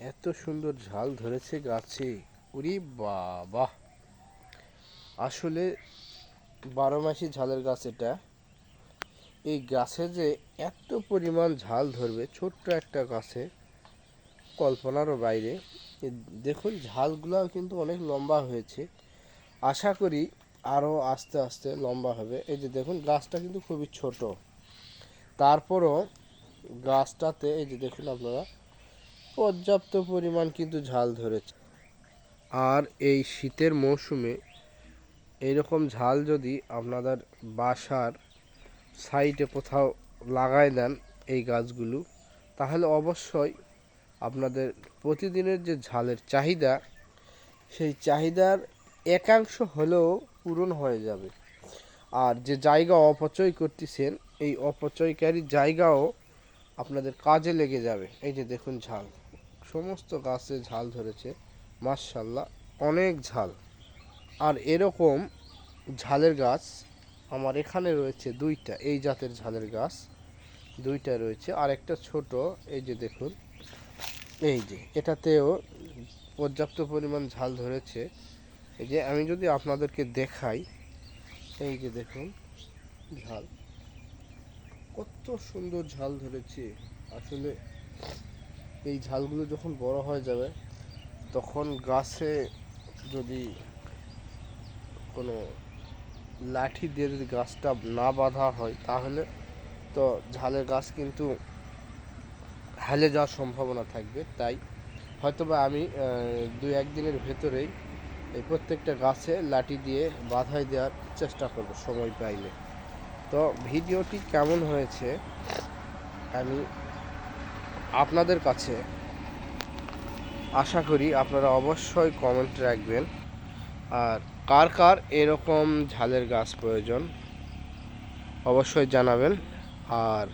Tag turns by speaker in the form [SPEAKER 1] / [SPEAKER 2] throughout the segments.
[SPEAKER 1] এত সুন্দর ঝাল ধরেছে গাছে। উরি বাবা। আসলে বারো মাসি ঝালের গাছ এটা। এই গাছে যে এত পরিমাণ ঝাল ধরবে, ছোট্ট একটা গাছে, কল্পনারও বাইরে। দেখুন, ঝালগুলোও কিন্তু অনেক লম্বা হয়েছে। আশা করি আরও আস্তে আস্তে লম্বা হবে। এই যে দেখুন, গাছটা কিন্তু খুবই ছোট। তারপরও গাছটাতে, এই যে দেখুন আপনারা পর্যাপ্ত পরিমাণ কিন্তু ঝাল ধরেছে। আর এই শীতের মৌসুমে এইরকম ঝাল যদি আপনাদের বাসার সাইডে কোথাও লাগাই দেন এই গাছগুলো, তাহলে অবশ্যই আপনাদের প্রতিদিনের যে ঝালের চাহিদা, সেই চাহিদার একাংশ হলেও পূরণ হয়ে যাবে। আর যে জায়গা অপচয় করতেছেন, এই অপচয়কারী জায়গাও আপনাদের কাজে লেগে যাবে। এই যে দেখুন ঝাল। সমস্ত গাছে ঝাল ধরেছে মার্শাল্লাহ অনেক ঝাল। আর এরকম ঝালের গাছ আমার এখানে রয়েছে দুইটা, এই জাতের ঝালের গাছ দুইটা রয়েছে। আর একটা ছোট, এই যে দেখুন, এই যে, এটাতেও পর্যাপ্ত পরিমাণ ঝাল ধরেছে। এই যে, আমি যদি আপনাদেরকে দেখাই, এই যে দেখুন, ঝাল, কত সুন্দর ঝাল ধরেছে। আসলে এই ঝালগুলো যখন বড় হয়ে যাবে, তখন গাছে যদি কোনো লাঠি দিয়ে যদি গাছটা না বাঁধা হয়, তাহলে তো ঝালের গাছ কিন্তু হেলে যাওয়ার সম্ভাবনা থাকবে। তাই হয়তোবা আমি দু একদিনের ভেতরেই এই প্রত্যেকটা গাছে লাঠি দিয়ে বাধাই দেওয়ার চেষ্টা করব সময় পাইলে। তো ভিডিওটি কেমন হয়েছে, আমি আপনাদের কাছে আশা করি আপনারা অবশ্যই কমেন্ট রাখবেন। আর কার কার এরকম ঝালের গাছ প্রয়োজন, অবশ্যই জানাবেন। আর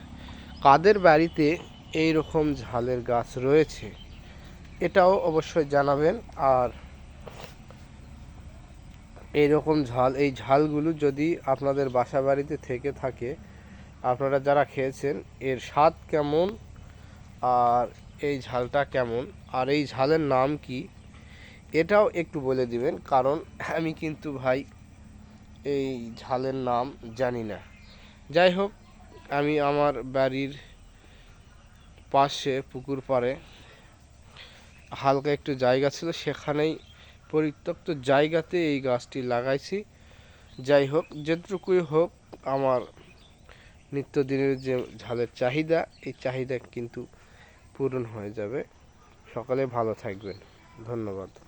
[SPEAKER 1] কাদের বাড়িতে এই রকম ঝালের গাছ রয়েছে, এটাও অবশ্যই জানাবেন। আর এই রকম ঝাল, এই ঝালগুলো যদি আপনাদের বাসা বাড়িতে থেকে থাকে, আপনারা যারা খেয়েছেন, এর স্বাদ কেমন? আর এই ঝালটা কেমন? আর এই ঝালের নাম কি? এটাও একটু বলে দিবেন, কারণ আমি কিন্তু ভাই এই ঝালের নাম জানি না। যাই হোক, আমি আমার বাড়ির পাশে পুকুর পাড়ে হালকা একটু জায়গা ছিল, সেখানেই পরিত্যক্ত জায়গাতে এই গাছটি লাগাইছি। যাই হোক, যেটুকুই হোক, আমার নিত্যদিনের যে ঝালের চাহিদা, এই চাহিদা কিন্তু পূরণ হয়ে যাবে। সকালে ভালো থাকবেন। ধন্যবাদ।